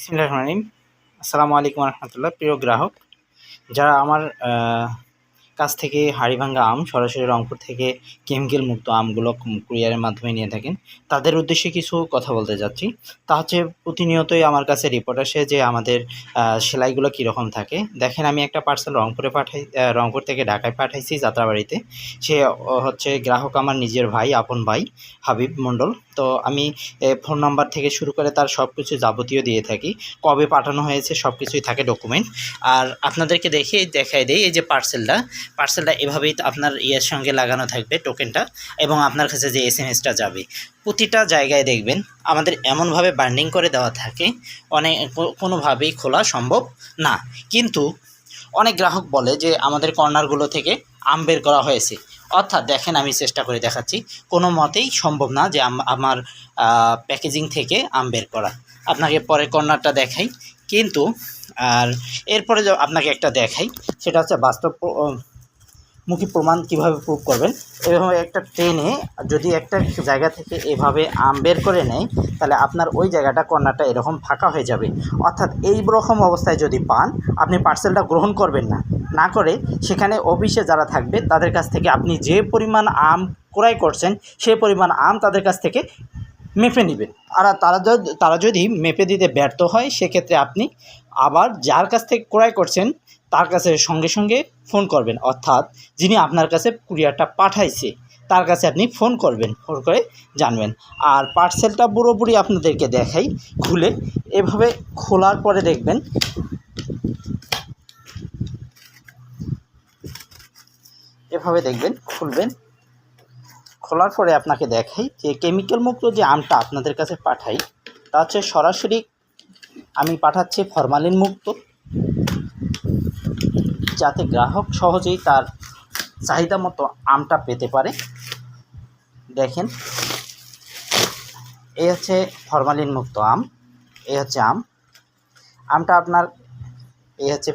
বিসমিল্লাহির রহমানির রহিম। আসসালামু আলাইকুম রহমতুল্লাহ। প্রিয় গ্রাহক যারা আমার কাছ থেকে হাড়িভাঙ্গা আম সরাসরি রংপুর থেকে কেমিক্যাল মুক্ত আমগুলো কুরিয়ারের মাধ্যমে নিয়ে থাকেন। তাদের উদ্দেশ্যে কিছু কথা বলতে যাচ্ছি। তা হচ্ছে প্রতিনিয়তই আমার কাছে রিপোর্ট আসে যে আমাদের সেলাইগুলো কীরকম থাকে। দেখেন আমি একটা পার্সেল রংপুরে পাঠাই রংপুর থেকে ঢাকায় পাঠাইছি যাত্রাবাড়িতে। সে হচ্ছে গ্রাহক আমার নিজের ভাই, আপন ভাই, হাবিব মণ্ডল। তো আমি ফোন নাম্বার থেকে শুরু করে তার সব কিছু যাবতীয় দিয়ে থাকি। কবে পাঠানো হয়েছে সব কিছুই থাকে ডকুমেন্ট আর আপনাদেরকে দেখে দেখাই দেই এই যে পার্সেলটা পার্সেলটা এভাবেই আপনার ইয়ের সঙ্গে লাগানো থাকবে টোকেনটা এবং আপনার কাছে যে এস এম এসটা যাবে। প্রতিটা জায়গায় দেখবেন আমাদের এমনভাবে বান্ডিং করে দেওয়া থাকে, অনেক কোনোভাবেই খোলা সম্ভব না। কিন্তু অনেক গ্রাহক বলে যে আমাদের কর্নারগুলো থেকে আম বের করা হয়েছে। অর্থাৎ দেখেন আমি চেষ্টা করে দেখাচ্ছি, কোনো মতেই সম্ভব না যে আম- আমার প্যাকেজিং থেকে আম বের করা। আপনাকে পরে কর্নারটা দেখাই। কিন্তু, আর এরপরে আপনাকে একটা দেখাই, সেটা হচ্ছে বাস্তব মুখী প্রমাণ কীভাবে প্রুভ করবেন? এভাবে একটা ট্রেনে যদি একটা জায়গা থেকে এভাবে আম বের করে নেয়, তাহলে আপনার ওই জায়গাটা, কর্নারটা এরকম ফাঁকা হয়ে যাবে। অর্থাৎ এই রকম অবস্থায় যদি পান, আপনি পার্সেলটা গ্রহণ করবেন না। না করে সেখানে অফিসে যারা থাকবে, তাদের কাছ থেকে আপনি যে পরিমাণ আম ক্রয় করছেন সেই পরিমাণ আম তাদের কাছ থেকে মেপে নেবেন। আর তারা তারা যদি মেপে দিতে ব্যর্থ হয়, সেক্ষেত্রে আপনি আবার যার কাছ থেকে ক্রয় করছেন তার কাছে সঙ্গে সঙ্গে ফোন করবেন। অর্থাৎ যিনি আপনার কাছে কুরিয়ারটা পাঠাইছে, তার কাছে আপনি ফোন করবেন ফোন করে জানবেন। আর পার্সেলটা পুরোপুরি আপনাদেরকে দেখাই, খুলে এভাবে খোলার পরে দেখবেন। এভাবে দেখবেন, খুলবেন। খোলার পরে আপনাকে দেখাই যে কেমিক্যাল মুক্ত যে আমটা আপনাদের কাছে পাঠাই, তা হচ্ছে সরাসরি আমি পাঠাচ্ছি ফরমালিন মুক্ত যাতে গ্রাহক সহজেই তার চাহিদা মতো আমটা পেতে পারে। দেখেন, এই হচ্ছে ফরমালিন মুক্ত আম, এই হচ্ছে আম। আমটা আপনার, এই হচ্ছে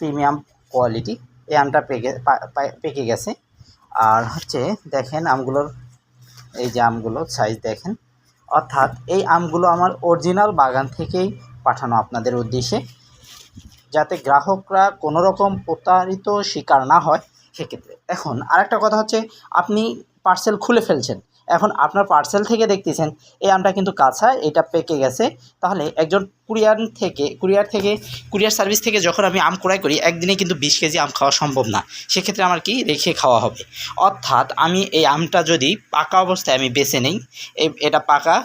প্রিমিয়াম কোয়ালিটি, এই আমটা পেকে পেকে গেছে। আর হচ্ছে, দেখেন আমগুলোর, এই যে আমগুলো সাইজ দেখেন, অর্থাৎ এই আমগুলো আমার অরিজিনাল বাগান থেকেই পাঠানো আপনাদের উদ্দেশ্যে। যাতে গ্রাহকরা কোনো রকম প্রতারিত শিকার না হয় সেক্ষেত্রে। এখন আরেকটা কথা হচ্ছে, আপনি পার্সেল খুলে ফেলছেন। এখন আপনার পার্সেল থেকে দেখতেছেন, এই আমটা কিন্তু কাঁচা, এটা পেকে গেছে। তাহলে একজন কুরিয়ার থেকে কুরিয়ার থেকে, কুরিয়ার সার্ভিস থেকে যখন আমি আম ক্রয় করি, একদিনে কিন্তু বিশ কেজি আম খাওয়া সম্ভব না। সেক্ষেত্রে আমার কি রেখে খাওয়া হবে? অর্থাৎ আমি এই আমটা যদি পাকা অবস্থায় আমি বেছে নেই এটা পাকা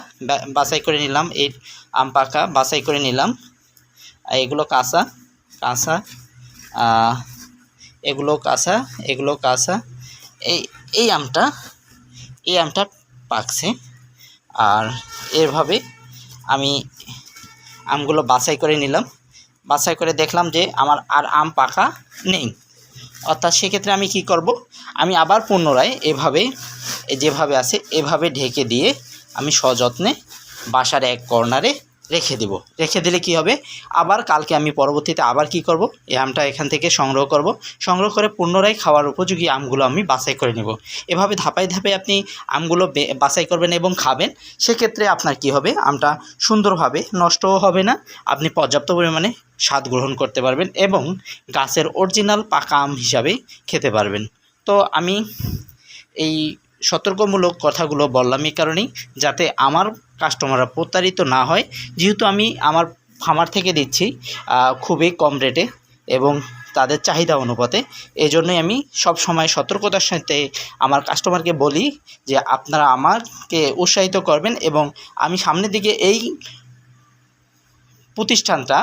বাছাই করে নিলাম, এই আম পাকা, বাছাই করে নিলাম এগুলো কাঁচা কাঁচা এগুলো কাঁচা এগুলো কাঁচা। এই এই আমটা এই আমটা পাকছে। আর এভাবে আমি আমগুলো বাছাই করে নিলাম। বাছাই করে দেখলাম যে আমার আর আম পাকা নেই। অর্থাৎ সেক্ষেত্রে আমি কি করব? আমি আবার পুনরায় এভাবে, যেভাবে আছে, এভাবে ঢেকে দিয়ে আমি সযত্নে বাসার এক কর্নারে রেখে দেব। রেখে দিলে কি হবে? আবার কালকে আমি পরবর্তীতে আবার কি করব? এই আমটা এখান থেকে সংগ্রহ করব। সংগ্রহ করে পুনরায় খাওয়ার উপযোগী আমগুলো আমি বাছাই করে নেব। এভাবে ধাপায় ধাপে আপনি আমগুলো বাছাই করবেন এবং খাবেন, সেক্ষেত্রে আপনার কি হবে? আমটা সুন্দরভাবে নষ্টও হবে না। আপনি পর্যাপ্ত পরিমাণে স্বাদ গ্রহণ করতে পারবেন এবং গাছের অরিজিনাল পাকা আম হিসাবে খেতে পারবেন। তো আমি এই সতর্কমূলক কথাগুলো বললাম এই কারণেই, যাতে আমার কাস্টমাররা প্রতারিত না হয়। যেহেতু আমি আমার খামার থেকে দিচ্ছি খুবই কম রেটে এবং তাদের চাহিদা অনুপাতে। এই জন্যই আমি সব সময় সতর্কতার সাথে আমার কাস্টমারকে বলি যে, আপনারা আমাকে উৎসাহিত করবেন এবং আমি সামনের দিকে এই প্রতিষ্ঠানটা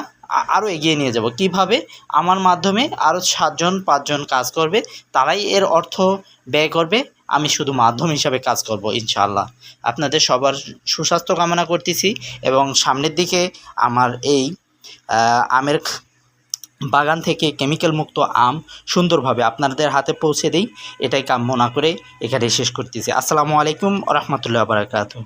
আরও এগিয়ে নিয়ে যাব। কীভাবে? আমার মাধ্যমে আরও সাতজন, পাঁচজন কাজ করবে, তারাই এর অর্থ ব্যয় করবে। আমি শুধু মাধ্যম হিসাবে কাজ করব, ইনশাআল্লাহ। আপনাদের সবার সুস্বাস্থ্য কামনা করতেছি এবং সামনের দিকে আমার এই আমের বাগান থেকে কেমিক্যাল মুক্ত আম সুন্দরভাবে আপনাদের হাতে পৌঁছে দিই। এটাই কাম্য না করে এখানে শেষ করতেছি। আসসালামু আলাইকুম রহমতুল্লাহ বারাকাতু